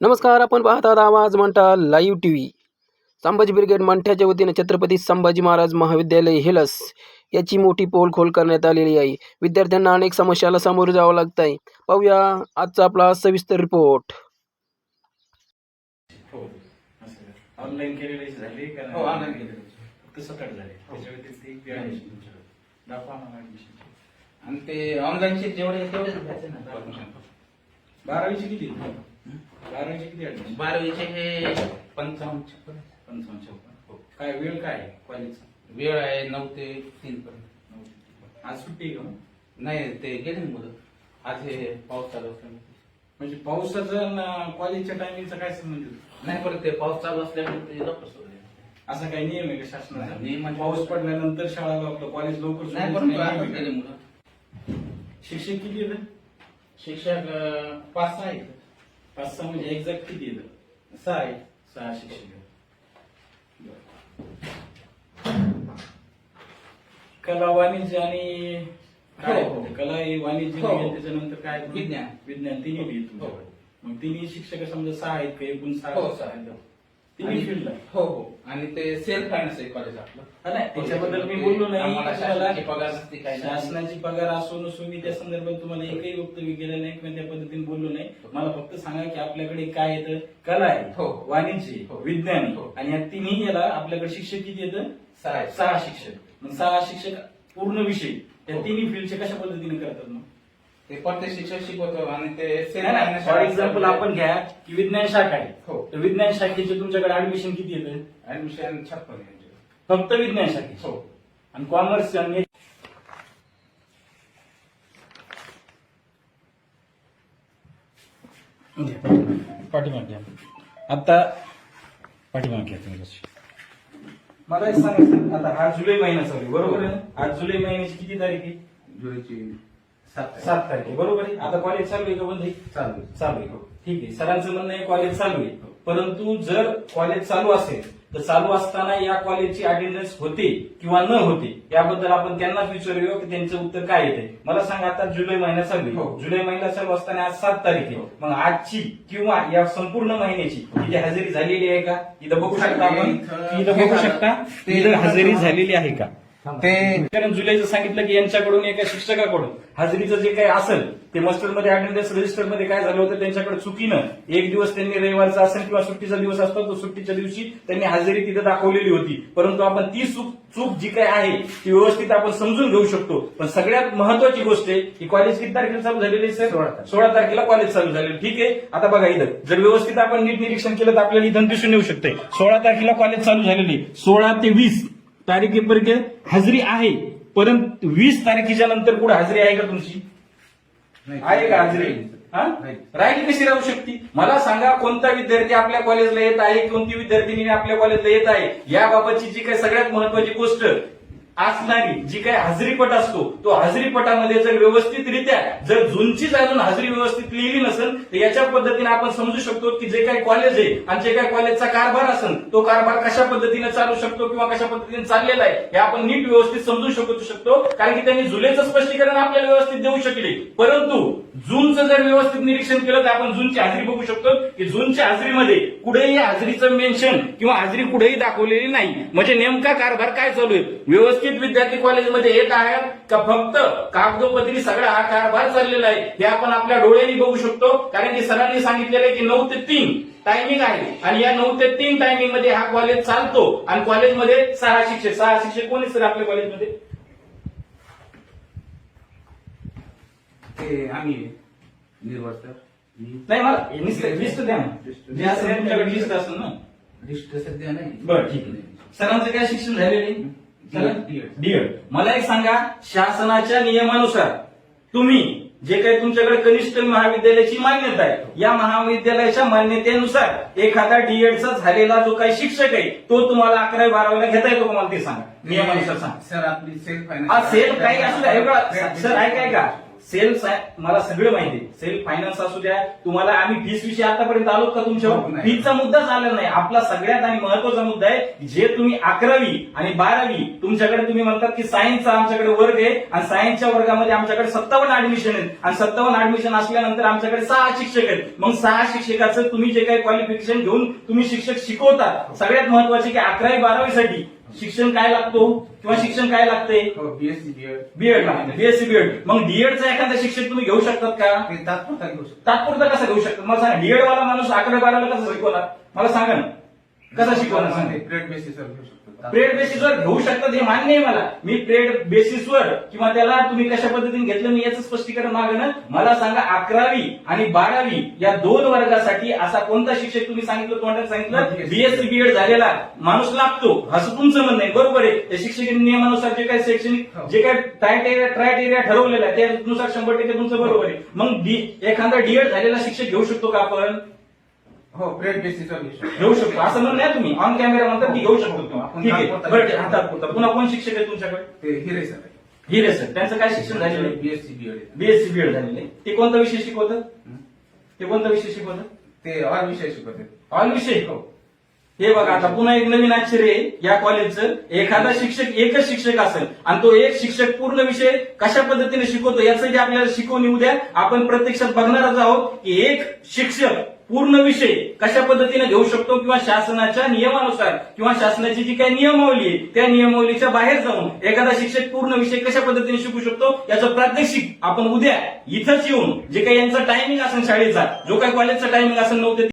नमस्कार आपण पाहतात आवाज म्हणता live T V Sambhaji brigade मंठ्याच्या वतीने छत्रपती संभाजी महाराज महाविद्यालय हेलस याची मोठी पोलखोल करण्यात आलेली आहे. विद्यार्थ्यांना अनेक समस्याला सामोरं जावं लागत आहे पाहूया आजचा आपला सविस्तर रिपोर्ट. हो ऑनलाईन केलेले झाले का? हो ऑनलाईन केलेलं फक्त सकाळ झाले. त्याच्या व्यतिरिक्त ऍडमिशन दाखवा मला ऍडमिशन आणि ते ऑनलाईनचे जेवढे आहेत तेवढेच घ्यायचे ना. बारावीचे किती? बारावीचे किती ऍडमिशन बारावीचे हे पंचावन्न छप्पन पंचावन्न छप्पन हो. काय वेळ काय आहे कॉलेजचा वेळ आहे नऊ ते तीन पर्यंत. आज सुट्टी मग? नाही ते गेले ना मुलं. आज हे पाऊस चालू असल्यामुळे. म्हणजे पावसाचं आणि कॉलेजच्या टायमिंगचा काय संबंध आहे? नाही परत ते पाऊस चालू असल्यामुळे ते लवकर असा काही नियम आहे का शासनाचा? नाही, नियम म्हणजे- पाऊस पडल्यानंतर शाळा आपलं कॉलेज लवकर नाही परंतु नियम गेले? मुलं. शिक्षक किती शिक्षक अं, पाच सहा आहेत. पाच सहा म्हणजे एक्झॅक्ट किती येतं सहा आहेत सहा शिक्षक. कला वाणिज्य आणि काय? हो, हो. कला हे वाणिज्य हो, हो. त्याच्यानंतर काय? विज्ञान. विज्ञान. तिन्ही तुमच्याकडे मग तिन्ही शिक्षक समजा सहा आहेत का? एकूण सहा हो सहा आहेत. आणि- हो हो आणि ते सेल्फ फायनान्स आहे कॉलेज आपलं हा, नाही त्याच्याबद्दल मी बोललो नाही आम्हाला? शासनाची पगार नसते काय नाही. शासनाची पगार असो नसो मी त्या संदर्भात तुम्हाला एकही वक्तव्य केलं नाही किंवा त्या पद्धतीने बोललो नाही मला फक्त सांगा की आपल्याकडे काय येतं कला आहे हो. वाणिज्य हो. विज्ञान आहे. हो. आणि या तिन्ही याला आपल्याकडे शिक्षक किती येतं सहा. सहा शिक्षक मग सहा शिक्षक पूर्ण विषय त्या हो. तिन्ही फील्डचे कशा पद्धतीने करतात मग ते प्रत्येक शिक्षक शिकवतो आणि ते फॉर एक्झाम्पल आपण घ्या की विज्ञान शाखा आहे. हो. तर विज्ञान शाखेचे तुमच्याकडे ऍडमिशन किती येतं? ऍडमिशन छप्पन आहे. फक्त विज्ञान शाखेचे? हो. आणि कॉमर्स आणि पाठीमाग घ्या. आता पाठीमाग घ्या तुम्ही कशी मला एक सांगा सर, आता हा जुलै महिना चालू आहे, बरोबर आहे ना? आज जुलै महिन्याची किती तारीख आहे? जुलैची सात तारीख. सात तारीख आहे. बरोबर आहे? आता कॉलेज चालू आहे का बंद आहे? चालू आहे. चालू आहे. ठीक आहे. सरांचं म्हणणं आहे कॉलेज चालू आहे. परंतु जर कॉलेज चालू असेल तर चालू असताना या कॉलेजची अटेंडन्स होते किंवा न होते याबद्दल आपण त्यांनाच विचारूया की त्यांचं उत्तर काय येते मला सांगा आता जुलै महिना चालू हो. आहे जुलै महिना चालू असताना आज सात तारीख आहे. मग आजची किंवा या संपूर्ण महिन्याची इथे हजेरी झालेली आहे का? इथं बघू शकता आपण. इथं- बघू शकता. इथं हजेरी झालेली आहे का? ते कारण जुलैचं सांगितलं की यांच्याकडून एका शिक्षकाकडून हाजरीचं जे काही असेल ते मास्टरमध्ये अटेंडन्स रजिस्टरमध्ये काय झालं होतं त्यांच्याकडे चुकीनं एक दिवस त्यांनी रविवारचा असेल किंवा सुट्टीचा दिवस असतो तो सुट्टीच्या दिवशी त्यांनी हजेरी तिथे दाखवलेली होती. परंतु आपण ती चूक चूक जी काय आहे ती व्यवस्थित आपण समजून घेऊ शकतो. पण सगळ्यात महत्वाची गोष्ट आहे की कॉलेज किती तारखेला चालू झालेली आहे सर सोळा तारखेला. सोळा तारखेला कॉलेज चालू झालेलं ठीक आहे? आता बघा इथं. जर व्यवस्थित आपण नीट निरीक्षण केलं तर आपल्याला इथं दिसून येऊ शकते. सोळा तारखेला कॉलेज चालू झालेली सोळा ते वीस. तारखेपर्यंत हजेरी आहे. परंतु वीस तारखेच्या नंतर पुढे हजेरी आहे का तुमची. आहे का हजेरी? हा? राहिली कशी राहू शकते? मला सांगा कोणता विद्यार्थी आपल्या कॉलेजला येत आहे कोणती विद्यार्थिनी आपल्या कॉलेजला येत आहे? याबाबतची जी काही सगळ्यात महत्वाची गोष्ट असणारी जी काही हजेरीपट असतो तो हजेरीपटामध्ये जर व्यवस्थितरित्या जर जूनचीच अजून हजेरी व्यवस्थित लिहिली नसेल तर याच्या पद्धतीने आपण समजू शकतो की जे काही कॉलेज आहे आणि जे काही कॉलेजचा कारभार असेल तो कारभार कशा पद्धतीने चालू शकतो किंवा कशा पद्धतीने चाललेला आहे हे आपण नीट व्यवस्थित समजू शकू शकतो. कारण की त्यांनी जुलैचं स्पष्टीकरण आपल्याला व्यवस्थित देऊ शकले. परंतु जूनचं जर व्यवस्थित निरीक्षण केलं तर आपण जूनची हाजरी बघू शकतो की जूनच्या हाजरीमध्ये कुठेही हाजरीचं मेन्शन किंवा हाजरी कुठेही दाखवलेली नाही. म्हणजे नेमका कारभार काय चालू आहे? व्यवस्थित विद्यार्थी कॉलेजमध्ये येत आहेत का फक्त कागदोपत्री सगळा हा कारभार चाललेला आहे? हे आपण आपल्या डोळ्यांनी बघू शकतो. कारण की सरांनी सांगितलेलं आहे की नऊ ते तीन टायमिंग आहे. आणि या नऊ ते तीन टायमिंगमध्ये हा कॉलेज चालतो. आणि कॉलेजमध्ये सहा शिक्षक सहा शिक्षक कोणी सर आपल्या कॉलेजमध्ये ते आम्ही निर्वर्तर नाही मला लिस्ट द्या ना. तुमच्याकडे लिस्ट असेल ना. लिस्ट सध्या नाही. बरं ठीक आहे. सरांचं काय शिक्षण झालेलं आहे. डीएड मला एक सांगा शासनाच्या नियमानुसार तुम्ही जे काही तुमच्याकडे कनिष्ठ महाविद्यालयाची मान्यता आहे या महाविद्यालयाच्या मान्यतेनुसार एखादा डीएडचा झालेला जो काही शिक्षक आहे तो तुम्हाला अकरावी बारावीला घेता येतो का मला ते सांगा? नियमानुसार सांगा. सर आपली सेल्फ हा सेल काही असू सर ऐकाय का? सेल मला सगळं माहिती आहे. सेल फायनान्स असू द्या तुम्हाला आम्ही फीस विषयी आतापर्यंत आलोत का तुमच्यावर नाही. फीसचा मुद्दाच आलेला नाही. आपला सगळ्यात आणि महत्त्वाचा मुद्दा आहे जे तुम्ही अकरावी आणि बारावी तुमच्याकडे तुम्ही म्हणतात की सायन्सचा आमच्याकडे वर्ग आहे आणि सायन्सच्या वर्गामध्ये आमच्याकडे सत्तावन्न ऍडमिशन आहेत. आणि सत्तावन्न ऍडमिशन असल्यानंतर आमच्याकडे सहा शिक्षक आहेत. मग सहा शिक्षकाचं तुम्ही जे काही क्वालिफिकेशन घेऊन तुम्ही शिक्षक शिकवतात सगळ्यात महत्त्वाचे की अकरावी बारावीसाठी शिक्षण काय लागतो? किंवा शिक्षण काय लागते बीएससी बीएड बीएड लागते बीएससी बीएड मग डीएडचा एखादा शिक्षक तुम्ही घेऊ शकतात का? तात्पुरता घेऊ शकतो. तात्पुरता कसं घेऊ शकतात? मला सांगा डीएड वाला माणूस अकरावी बारावीला कसं शिकवणार मला सांगा ना. कसं शिकवणार सांगा ग्रेड बेसिसवर घेऊ शकतो प्रेड बेसिसवर घेऊ शकतात हे मान्य आहे मला. मी प्रेड बेसिसवर किंवा त्याला तुम्ही कशा पद्धतीने घेतलं मी याचं स्पष्टीकरण मागणं मला सांगा अकरावी आणि बारावी या दोन वर्गासाठी असा कोणता शिक्षक तुम्ही सांगितलं तोंडात सांगितलं? बीएससी बीएड झालेला माणूस लागतो. असं तुमचं म्हणणं आहे. बरोबर आहे. त्या शिक्षक नियमानुसार जे काही शैक्षणिक जे काही ट्रायट एरिया ठरवलेला आहे त्यानुसार शंभर टक्के तुमचं बरोबर आहे. मग एखादा डीएड झालेला शिक्षक घेऊ शकतो का आपण? हो ग्रेड बेसिसवर घेऊ शकतो. असं म्हणणं आहे तुम्ही. ऑन कॅमेरा म्हणतात की घेऊ शकतो ठीक आहे. बरं. हातात पुरता. पुन्हा कोण शिक्षक आहे तुमच्याकडे? ते हिरे सर हिरे सर त्यांचं काय शिक्षण झालेलं आहे? बीएससी बीएड बीएससी बीएड झालेलं आहे. ते कोणता विषय शिकवतात ते कोणता विषय शिकवतात ते ऑल विषय शिकवते. ऑल विषय? हो. हे बघा आता पुन्हा एक नवीन आश्चर्य आहे. या कॉलेजचं एखादा शिक्षक एकच शिक्षक असेल आणि तो एक शिक्षक पूर्ण विषय कशा पद्धतीने शिकवतो याचं जे आपल्याला शिकवणी उद्या आपण प्रत्यक्षात बघणारच आहोत की एक शिक्षक पूर्ण विषय कशा पद्धतीने घेऊ शकतो किंवा शासनाच्या नियमानुसार किंवा शासनाची जी काही नियमावली आहे त्या नियमावलीच्या बाहेर जाऊन एखादा शिक्षक पूर्ण विषय कशा पद्धतीने शिकू शकतो याचं प्रात्यक्षिक आपण उद्या इथंच येऊन जे काही यांचा टायमिंग असेल शाळेचा जो काही कॉलेजचा टायमिंग असेल नऊ ते